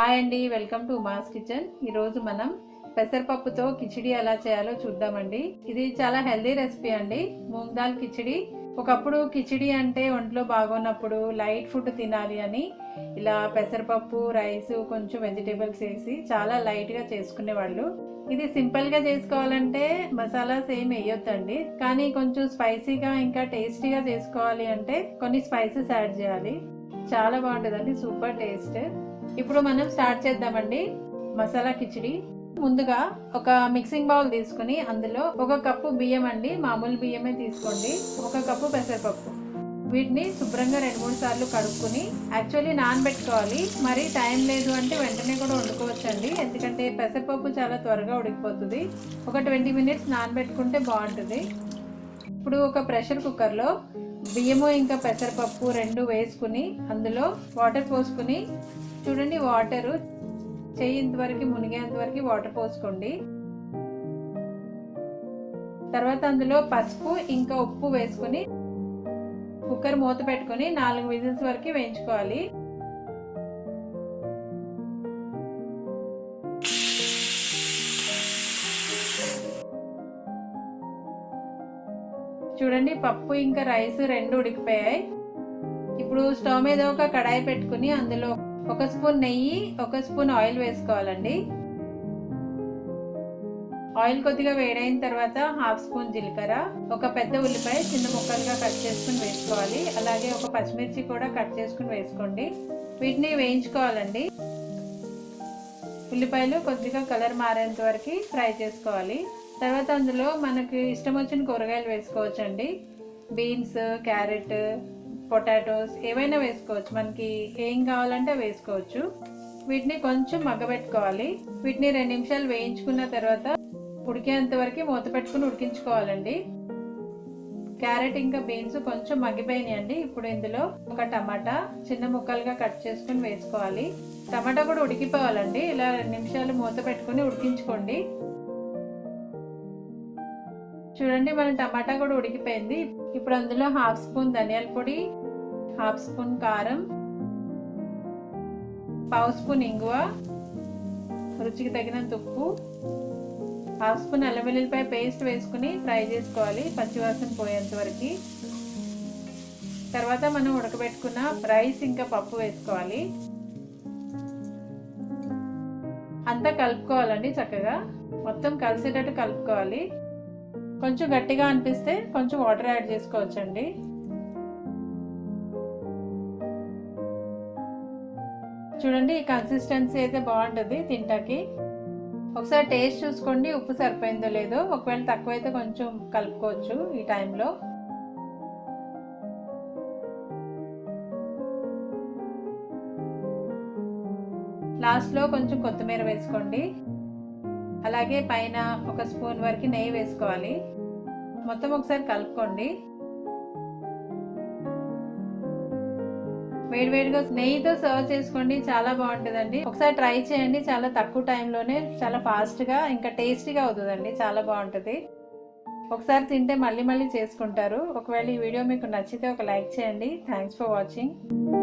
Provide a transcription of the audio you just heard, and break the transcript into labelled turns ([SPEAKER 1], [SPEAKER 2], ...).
[SPEAKER 1] Hi అండి welcome to mass kitchen. ఈరోజు మనం పెసరపప్పుతో కిచిడి ఎలా చేయాలో చూద్దామండి. ఇది చాలా హెల్దీ రెసిపీ అండి. మూంగ్ దాల్ కిచిడి. ఒకప్పుడు కిచిడి అంటే ఒంట్లో బాగున్నప్పుడు లైట్ ఫుడ్ తినాలి అని ఇలా పెసరపప్పు రైస్ కొంచెం వెజిటేబుల్స్ వేసి చాలా లైట్గా చేసుకునేవాళ్ళు. ఇది సింపుల్గా చేసుకోవాలంటే మసాలాస్ ఏం వేయొద్దండి. కానీ కొంచెం స్పైసీగా ఇంకా టేస్టీగా చేసుకోవాలి అంటే కొన్ని స్పైసెస్ యాడ్ చేయాలి. చాలా బాగుంటుందండి సూపర్ టేస్ట్. ఇప్పుడు మనం స్టార్ట్ చేద్దామండి. మసాలా కిచిడి. ముందుగా ఒక మిక్సింగ్ బౌల్ తీసుకుని అందులో ఒక కప్పు బియ్యం అండి. మామూలు బియ్యమే తీసుకోండి. ఒక కప్పు పెసరపప్పు. వీటిని శుభ్రంగా రెండు మూడు సార్లు కడుక్కుని యాక్చువల్లీ నానబెట్టుకోవాలి. మరి టైం లేదు అంటే వెంటనే కూడా వండుకోవచ్చండి. ఎందుకంటే పెసరపప్పు చాలా త్వరగా ఉడికిపోతుంది. ఒక ట్వంటీ మినిట్స్ నానబెట్టుకుంటే బాగుంటుంది. ఇప్పుడు ఒక ప్రెషర్ కుక్కర్లో బియ్యము ఇంకా పెసరపప్పు రెండు వేసుకుని అందులో వాటర్ పోసుకుని చూడండి వాటరు చెయ్యేంత వరకు మునిగేంత వరకు వాటర్ పోసుకోండి. తర్వాత అందులో పసుపు ఇంకా ఉప్పు వేసుకుని కుక్కర్ మూత పెట్టుకుని నాలుగు విజిల్స్ వరకు వేయించుకోవాలి. చూడండి పప్పు ఇంకా రైస్ రెండు ఉడికిపోయాయి. ఇప్పుడు స్టవ్ మీద ఒక కడాయి పెట్టుకుని అందులో ఒక స్పూన్ నెయ్యి ఒక స్పూన్ ఆయిల్ వేసుకోవాలండి. ఆయిల్ కొద్దిగా వేడైన తర్వాత హాఫ్ స్పూన్ జీలకర్ర ఒక పెద్ద ఉల్లిపాయ చిన్న ముక్కలుగా కట్ చేసుకుని వేసుకోవాలి. అలాగే ఒక పచ్చిమిర్చి కూడా కట్ చేసుకుని వేసుకోండి. వీటిని వేయించుకోవాలండి. ఉల్లిపాయలు కొద్దిగా కలర్ మారేంత వరకు ఫ్రై చేసుకోవాలి. తర్వాత అందులో మనకి ఇష్టం వచ్చిన కూరగాయలు వేసుకోవచ్చండి. బీన్స్ క్యారెట్ పొటాటోస్ ఏవైనా వేసుకోవచ్చు. మనకి ఏం కావాలంటే వేసుకోవచ్చు. వీటిని కొంచెం మగ్గబెట్టుకోవాలి. వీటిని రెండు నిమిషాలు వేయించుకున్న తర్వాత ఉడికేంత వరకు మూత పెట్టుకుని ఉడికించుకోవాలండి. క్యారెట్ ఇంకా బీన్స్ కొంచెం మగ్గిపోయినాయండి. ఇప్పుడు ఇందులో ఒక టమాటా చిన్న ముక్కలుగా కట్ చేసుకుని వేసుకోవాలి. టమాటా కూడా ఉడికిపోవాలండి. ఇలా రెండు నిమిషాలు మూత పెట్టుకుని ఉడికించుకోండి. చూడండి మన టమాటా కూడా ఉడికిపోయింది. ఇప్పుడు అందులో హాఫ్ స్పూన్ ధనియాల పొడి హాఫ్ స్పూన్ కారం పావు స్పూన్ ఇంగువ రుచికి తగినంత ఉప్పు హాఫ్ స్పూన్ అల్లం వెల్లుల్లిపాయ పేస్ట్ వేసుకుని ఫ్రై చేసుకోవాలి పచ్చివాసన పోయేంత వరకు. తర్వాత మనం ఉడకబెట్టుకున్న రైస్ ఇంకా పప్పు వేసుకోవాలి. అంతా కలుపుకోవాలండి చక్కగా. మొత్తం కలిసేటట్టు కలుపుకోవాలి. కొంచెం గట్టిగా అనిపిస్తే కొంచెం వాటర్ యాడ్ చేసుకోవచ్చండి. చూడండి ఈ కన్సిస్టెన్సీ అయితే బాగుంటుంది తింటాకి. ఒకసారి టేస్ట్ చూసుకోండి ఉప్పు సరిపోయిందో లేదో. ఒకవేళ తక్కువైతే కొంచెం కలుపుకోవచ్చు ఈ టైంలో లాస్ట్లో కొంచెం కొత్తిమీర వేసుకోండి. అలాగే పైన ఒక స్పూన్ వరకు నెయ్యి వేసుకోవాలి. మొత్తం ఒకసారి కలుపుకోండి. వేడివేడిగా నెయ్యితో సర్వ్ చేసుకోండి చాలా బాగుంటుందండి. ఒకసారి ట్రై చేయండి చాలా తక్కువ టైంలోనే చాలా ఫాస్ట్గా ఇంకా టేస్టీగా అవుతుందండి చాలా బాగుంటుంది. ఒకసారి తింటే మళ్ళీ మళ్ళీ చేసుకుంటారు. ఒకవేళ ఈ వీడియో మీకు నచ్చితే ఒక లైక్ చేయండి. Thanks for watching.